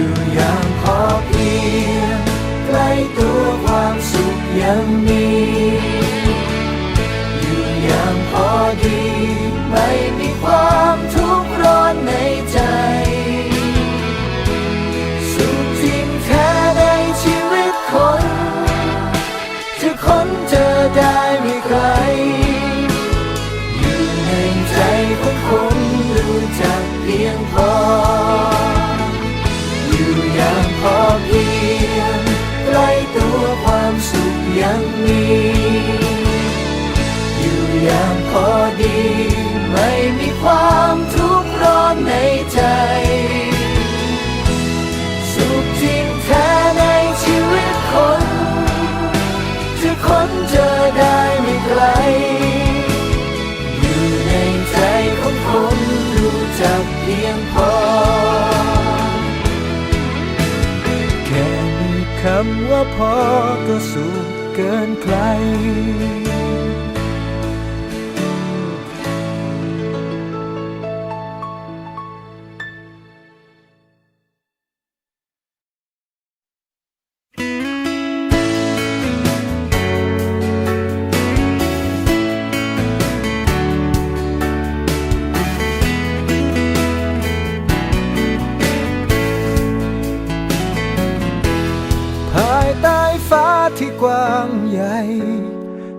อยู่อย่างพอเพียงใกล้ตัวความสุขยังมีอยู่อย่างพอดี ไม่มีความำว่าพอก็สุขเกินใคร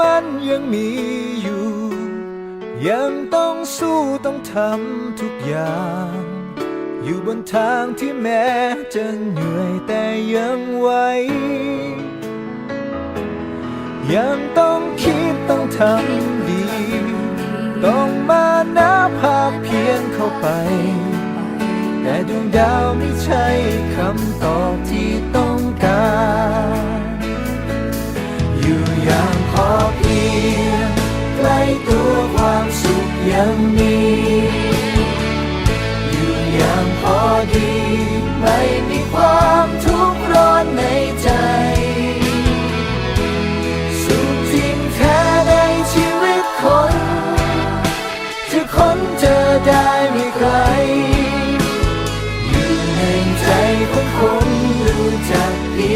มันยังมีอยู่ ยังต้องสู้ต้องทำทุกอย่าง อยู่บนทางที่แม้จะเหนื่อยแต่ยังไหวยังต้องคิดต้องทำดี ต้องมานาภาพเพียนเข้าไป แต่ดวงดาวไม่ใช่คำตอบที่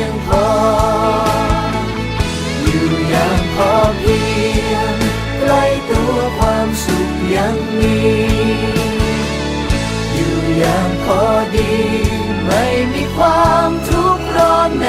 ยงพอ อยู่อย่างพอเพียงใกล้ตัวความสุขยังมี อยู่อย่างพอดี ไม่มีความทุกข์ร้อนใน